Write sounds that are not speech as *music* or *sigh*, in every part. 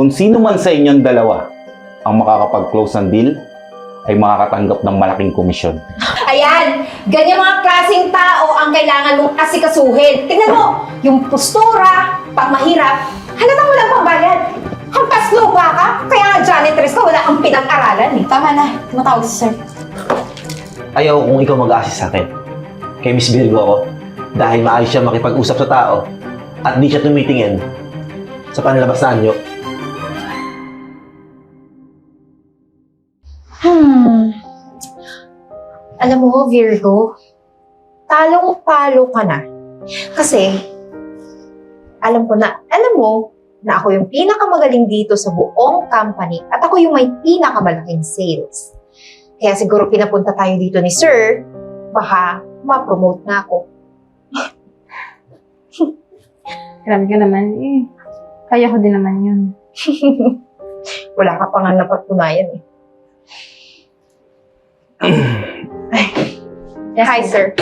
Kung sino man sa inyong dalawa ang makakapag-close ng deal, ay makakatanggap ng malaking komisyon. Ayan, ganyan mga klaseng tao ang kailangan mong asikasuhin. Tingnan mo, yung postura, pag mahirap, halatang walang pambayad. Hampas lupa ka, kaya nga janitress ka, wala kang pinag-aralan eh. Tama na, tumatawag si sir. Ayaw kung ikaw mag-assist sa akin. Kay Miss Virgo ako. Dahil maayos siya makipag-usap sa tao at di siya tumitingin sa panlabas na anyo. Hmm. Alam mo, Virgo, talong-palo ka na. Kasi, alam ko na, alam mo, na ako yung pinakamagaling dito sa buong company at ako yung may pinakamalaking sales. Kaya siguro pinapunta tayo dito ni Sir, baka ma-promote na ako. *laughs* Grabe ka naman eh. Kaya ko din naman yun. *laughs* Wala ka pa nga napatunayan eh. Yes, Hi, sir.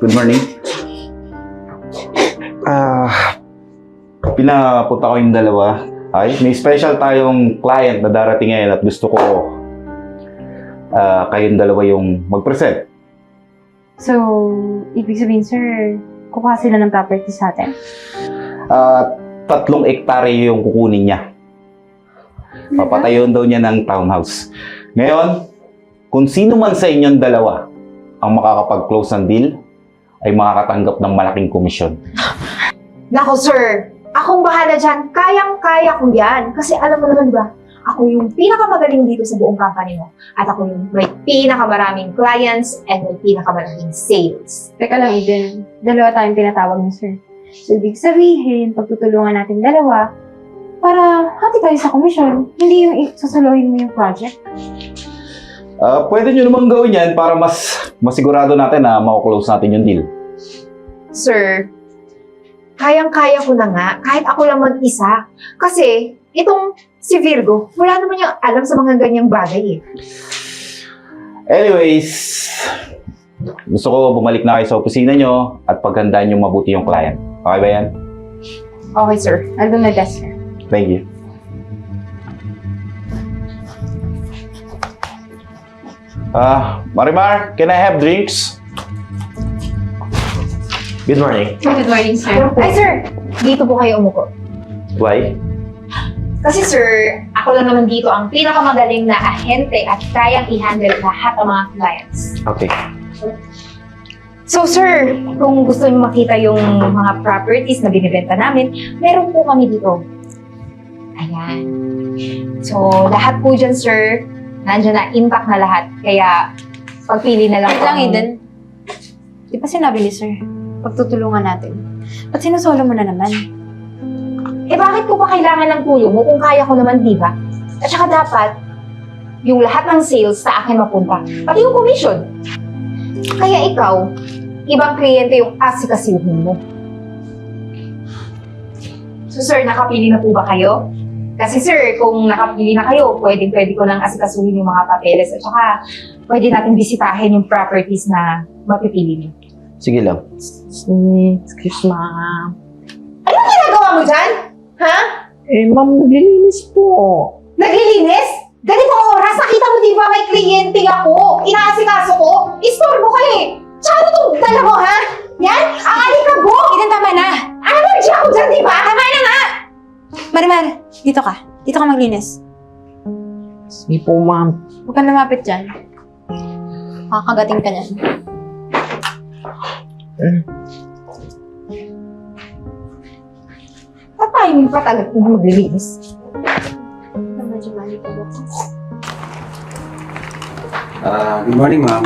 Good morning. Ah, pinapunta ko yung dalawa. Ay, may special tayong client na darating ngayon at gusto ko ah, kayong dalawa yung mag-present. So, ibig sabihin, sir, kukuha sila ng property sa atin? At tatlong ektarya yung kukunin niya. Papatayon daw niya ng townhouse. Ngayon, kung sino man sa inyong dalawa ang makakapag-close ng deal, ay makakatanggap ng malaking komisyon. Nako, sir. Akong bahala dyan. Kayang-kaya ko yan. Kasi alam mo naman ba, ako yung pinakamagaling dito sa buong company mo. At ako yung may pinakamaraming clients and may pinakamalaking sales. Teka lang, Eden. Dalawa tayong tinatawag ni sir. So, ibig sabihin, pagtutulungan natin dalawa, para hati tayo sa komisyon. Hindi yung susuluhin mo yung project. Ah, pwede nyo namang gawin yan para mas masigurado natin na makuklose natin yung deal. Sir, kayang-kaya ko na nga kahit ako lang mag-isa. Kasi itong si Virgo, wala naman yung alam sa mga ganyang bagay eh. Anyways, gusto ko bumalik na kayo sa opisina nyo at paghandaan nyo mabuti yung client. Okay ba yan? Okay, sir. Nandun na desk, sir. Thank you. Ah, Marimar, can I have drinks? Good morning. Good morning, sir. Ay, sir. Dito po kayo umuko. Why? Kasi sir, ako lang naman dito ang pinakamagaling na ahente at kayang i-handle lahat ng mga clients. Okay. So sir, kung gusto niyo makita yung mga properties na binibenta namin, meron po kami dito. Ayan. So lahat po dyan sir, nandyan na intact na lahat. Kaya pagpili na lang Wait lang, ang- Eden. Di ba sinabi ni sir, pagtutulungan natin? Ba't sinusolo mo na naman? Eh bakit ko pa kailangan ng tulong mo kung kaya ko naman, di ba? At saka dapat, yung lahat ng sales sa akin mapunta. Pati yung commission. Kaya ikaw, ibang kliyente yung asikasuhin mo. So sir, nakapili na po ba kayo? Kasi sir, kung nakapili na kayo, pwede pwede ko lang asikasuhin yung mga papeles at saka pwede natin bisitahin yung properties na mapipili niyo. Sige lang. Excuse ma'am. Anong ginagawa mo dyan? Ha? Eh, ma'am, naglilinis po. Naglilinis? Ganitong oras, nakita mo di ba may kliyente ako? Inaasikaso ko? Istorbo ka eh! Tsaka ano tong dala mo, ha? Yan? Ang alikabok! Eden, tama na! Allergy ako dyan, di ba? Tama na nga! Marimar, dito ka. Dito ka maglinis. Sige po, ma'am. Huwag kang lumapit dyan. Kakagating ka niyan. Tatayong pa talaga kung maglilinis. Medyo mali ka ba? Ah, good morning, ma'am.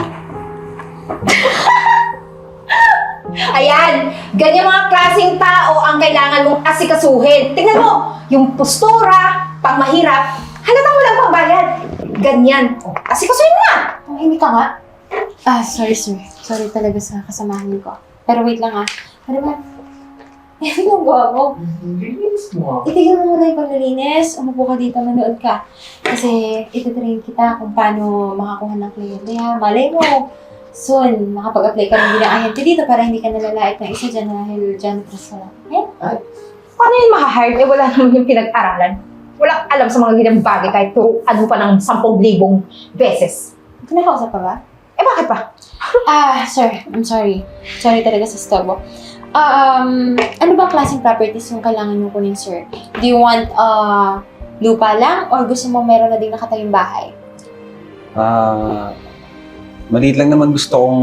Ayan! Ganyan mga klaseng tao ang kailangan mong asikasuhin. Tingnan mo, yung postura, pag mahirap, halatang walang pambayad. Ganyan. O, asikasuhin mo na! Oh, hindi ka nga. Ah, sorry, sir. Sorry talaga sa kasamahan ko. Pero wait lang ah. Marimar, eh, ginagawa mo. Itigil mo muna yung paglilinis. Umupo ka dito, manood ka. Kasi ititrain kita kung paano makakuha ng kliyente ha. Malay mo, soon, makapag-apply ka ng bilang ahente dito para hindi ka nalalait ng isa dyan dahil dyan press lang. Okay? Paano yun mahahire? Eh, wala naman yung pinag-aralan. Walang alam sa mga ganyang bagay kahit turuan mo pa ng 10,000 beses. Kinakausap pa ba? Eh, bakit pa? *laughs* Ah, sir, I'm sorry. Sorry talaga sa stobo. Ah, um, ano ba klaseng properties yung kailangan nyo kunin, sir? Do you want uh, lupa lang or gusto mo meron na din nakatayong bahay? Ah, maliit lang naman gusto kong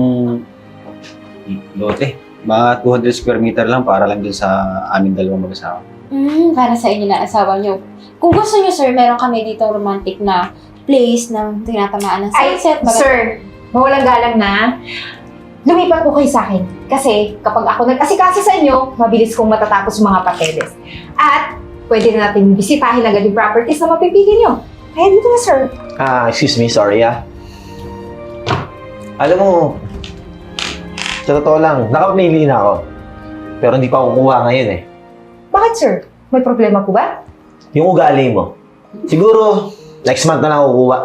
lote. Mga 200 square meter lang para lang din sa aming dalawang mag-asawa. Hmm, para sa inyo na asawa nyo. Kung gusto nyo, sir, meron kami dito romantic na place na tinatamaan ng Ay, sunset. Maganda- sir, mawalang galang na. Lumipat po kayo sa akin. Kasi kapag ako nag-asikaso sa inyo, mabilis kong matatapos mga papeles. At pwede na natin bisitahin agad yung properties na mapipili nyo. Kaya dito na, sir. Ah, excuse me, sorry ah. Alam mo, sa totoo lang, nakapamili na ako. Pero hindi pa ako kukuha ngayon eh. Bakit, sir? May problema po ba? Yung ugali mo. Siguro, next month na lang ako kukuha.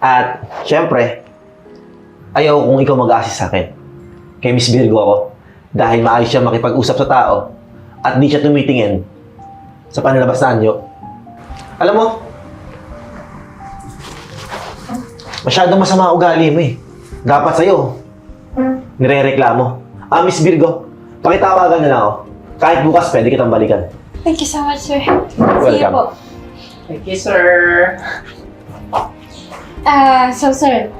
At, syempre, ayaw kung ikaw mag-assist sa akin. Kay Miss Virgo ako. Dahil maayos siya makipag-usap sa tao at di siya tumitingin sa panlalabas na anyo. Alam mo, masyadong masama ang ugali mo eh. Dapat sa'yo, nire-reklamo. Ah, Miss Virgo, pakitawagan na lang ako. Kahit bukas, pwede kitang balikan. Thank you so much, sir. Sige Welcome. po. Thank you, sir. Ah, so sir,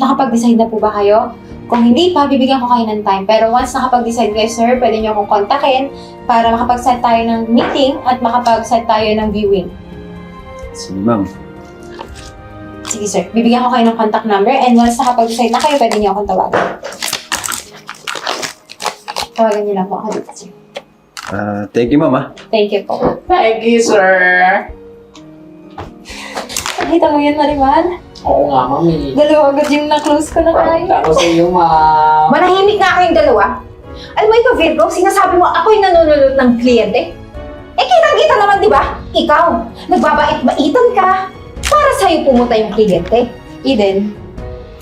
nakapag-decide na po ba kayo? Kung hindi pa, bibigyan ko kayo ng time. Pero once nakapag-decide kayo, sir, pwede niyo akong kontakin para makapag-set tayo ng meeting at makapag-set tayo ng viewing. Sige, ma'am. Sige, sir. Bibigyan ko kayo ng contact number and once nakapag-decide na kayo, pwede niyo akong tawagan. Tawagan niyo lang po ako dito, sir. Ah, thank you, ma'am. ah. Thank you po. Thank you, sir. Nakita mo yun, Mariman? Oo nga, mami. Dalawa agad yung na-close ko na kayo. Ako sa iyo, ma'am. Manahimik nga kayong dalawa. Alam mo ikaw, Virgo, sinasabi mo ako yung nanunulot ng kliyente. Eh, kitang-kita naman, di ba? Ikaw, nagbabait-baitan ka. Para sa'yo pumunta yung kliyente. Eden,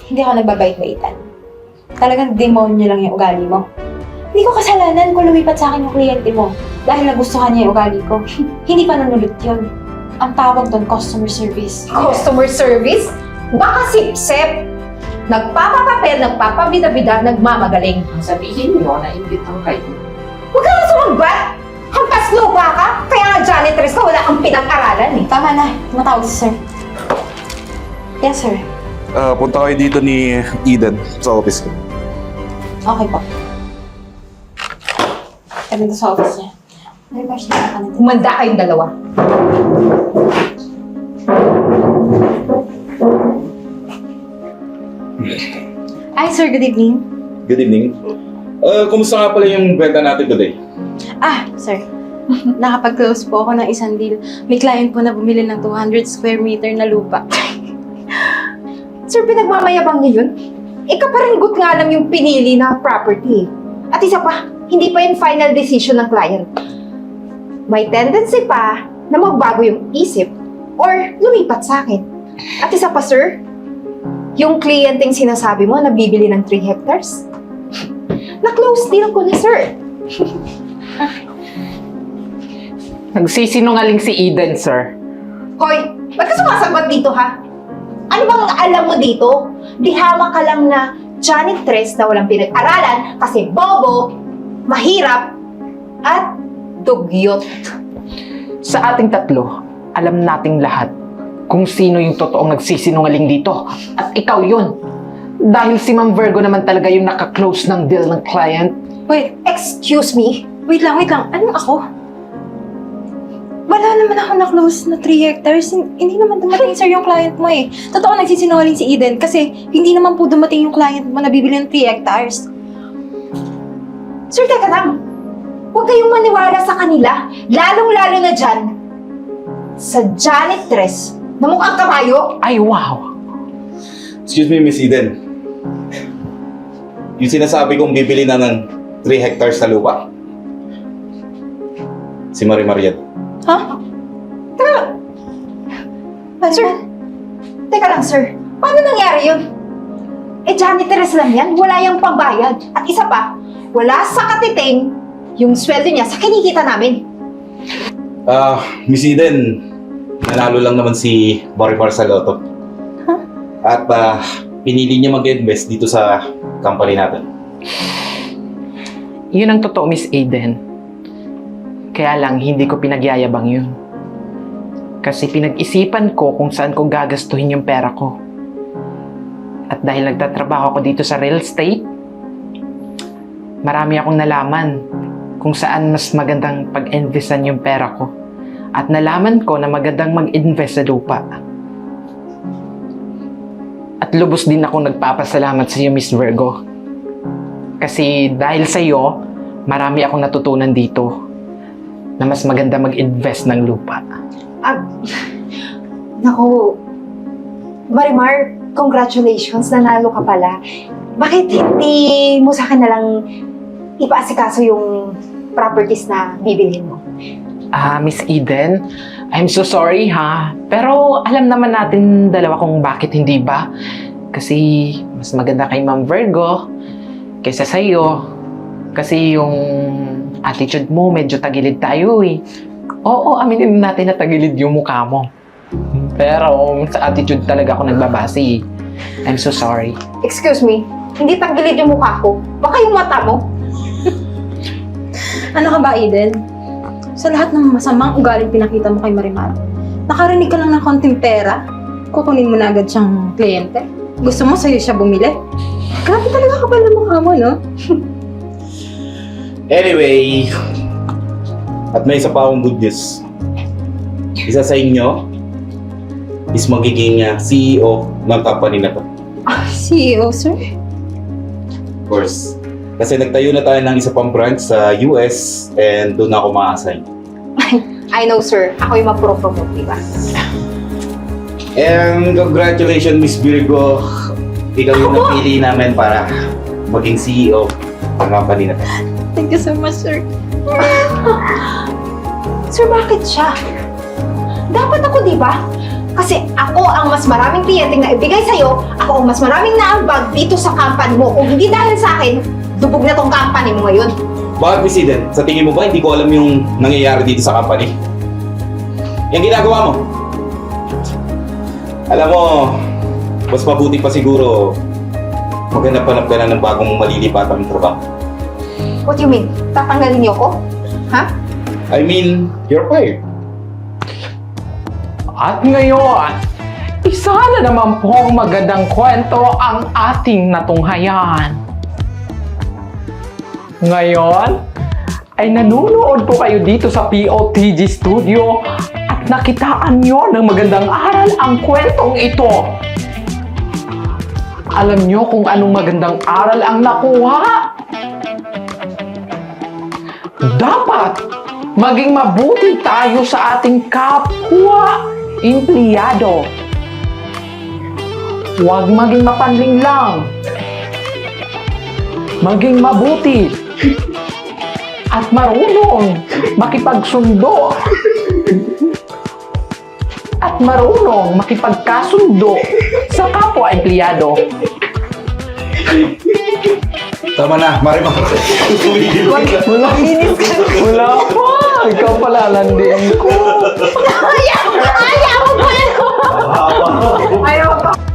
hindi ako nagbabait-baitan. Talagang demonyo lang yung ugali mo. Hindi ko kasalanan kung lumipat sa akin yung kliyente mo dahil nagustuhan niya yung ugali ko. *laughs* hindi pa nanulot yun. Ang tawag doon, customer service. Customer service? Baka sip-sip. Nagpapapapel, nagpapabida-bida, nagmamagaling. Ang sabihin mo, naimbitang kayo. Huwag ka na sumagbat! Hampas lupa ka! Kaya nga janitress ka, wala kang pinag-aralan eh. Tama na, tumatawag si sir. Yes, sir. Ah, punta kayo dito ni Eden sa office ko. Okay po. Kami sa office niya. May question na ka na dito. Humanda kayong dalawa. Ay, sir, good evening. Good evening. Uh, kumusta nga pala yung benta natin today? Ah, sir. Nakapag-close po ako ng isang deal. May client po na bumili ng 200 square meter na lupa. Sir, pinagmamayabang niyo yun? Ikaparinggot nga lang yung pinili na property. At isa pa, hindi pa yung final decision ng client. May tendency pa na magbago yung isip or lumipat sa akin. At isa pa, sir, yung kliyenteng sinasabi mo na bibili ng 3 hectares, na-close deal ko na, sir. Nagsisinungaling si Eden, sir. Hoy, ba't ka sumasagot dito, ha? Ano bang alam mo dito? Dihama ka lang na janitress na walang pinag-aralan kasi bobo, mahirap, at dugyot. Sa ating tatlo, alam nating lahat kung sino yung totoong nagsisinungaling dito. At ikaw yun. Dahil si Ma'am Virgo naman talaga yung naka-close ng deal ng client. Wait, Excuse me? wait lang, wait lang. Anong ako? Wala naman ako na-close na 3 hectares. Hin- Hindi naman dumating, sir, yung client mo eh. Totoo, nagsisinungaling si Eden kasi hindi naman po dumating yung client mo na bibili ng 3 hectares. Sir, teka lang. Huwag kayong maniwala sa kanila. Lalong-lalo na dyan sa janitress na mukhang kabayo. Ay, wow! Excuse me, Miss Eden. Yung sinasabi kong bibili na ng 3 hectares na lupa? Si Marie Mariette. Sir, teka lang, sir. Paano nangyari yun? Eh, janitress lang yan. Wala yung pambayad. At isa pa, wala sa katiting yung sweldo niya sa kinikita namin. Ah, Miss Eden, nanalo lang naman si Borivar sa Lotto. At ah, pinili niya mag-invest dito sa company natin. Yun ang totoo, Miss Aiden. Kaya lang, hindi ko pinagyayabang yun. Kasi pinag-isipan ko kung saan ko gagastuhin yung pera ko. At dahil nagtatrabaho ako dito sa real estate, marami akong nalaman kung saan mas magandang pag-investan yung pera ko. At nalaman ko na magandang mag-invest sa lupa. At lubos din ako nagpapasalamat sa iyo, Miss Virgo. Kasi dahil sa iyo, marami akong natutunan dito na mas maganda mag-invest ng lupa. Ah, naku, Marimar, congratulations, nanalo ka pala. Bakit hindi mo sa akin na lang ipaasikaso yung properties na bibilhin mo? Ah, Miss Eden, I'm so sorry ha. Pero alam naman natin dalawa kung bakit hindi ba. Kasi mas maganda kay Ma'am Virgo kaysa sa iyo. Kasi yung attitude mo medyo tagilid tayo eh. Oo, aminin natin na tagilid yung mukha mo. Pero sa attitude talaga ako nagbabase eh. I'm so sorry. Excuse me, hindi tagilid yung mukha ko. Baka yung mata mo. *laughs* Ano ka ba, Eden? Sa lahat ng masamang ugaling pinakita mo kay Marimar, nakarinig ka lang ng konting pera, kukunin mo na agad siyang kliyente. Gusto mo sa'yo siya bumili? Grabe talaga kapal na mukha mo, no? *laughs* Anyway, at may isa pa akong good news. Isa sa inyo is magiging ah, CEO ng company na to. CEO, sir? Of course. Kasi nagtayo na tayo ng isa pang branch sa US and doon ako ma-assign. I know, sir. Ako yung mapro-promote, di ba? And congratulations, Miss Virgo. Ikaw yung napili namin para maging CEO ng company na to. Thank you so much, sir. Sir, bakit siya? Dapat ako, di ba? Kasi ako ang mas maraming kliyenteng na ibigay sa'yo, ako ang mas maraming naambag dito sa company mo. Kung hindi dahil sa akin, dubog na tong company mo ngayon. Bakit, Miss Eden? Sa tingin mo ba hindi ko alam yung nangyayari dito sa company? Yung ginagawa mo? Alam mo, mas mabuti pa siguro maghanap-hanap ka na ng bagong malilipatang trabaho. What do you mean? Tatanggalin niyo ko? Ha? I mean, you're fired. At ngayon, isa na naman pong magandang kwento ang ating natunghayan. Ngayon, ay nanonood po kayo dito sa POTG Studio at nakitaan nyo ng magandang aral ang kwentong ito. Alam nyo kung anong magandang aral ang nakuha? Dapat maging mabuti tayo sa ating kapwa empleyado. Huwag maging mapanling lang. Maging mabuti. At marunong makipagsundo. At marunong makipagkasundo sa kapwa empleyado. Tama na, Marimar. Tumigil ka. Wala, wala pa. Ikaw pala landing ko. *laughs* Ayaw! Ayaw! Ayaw! Ayaw!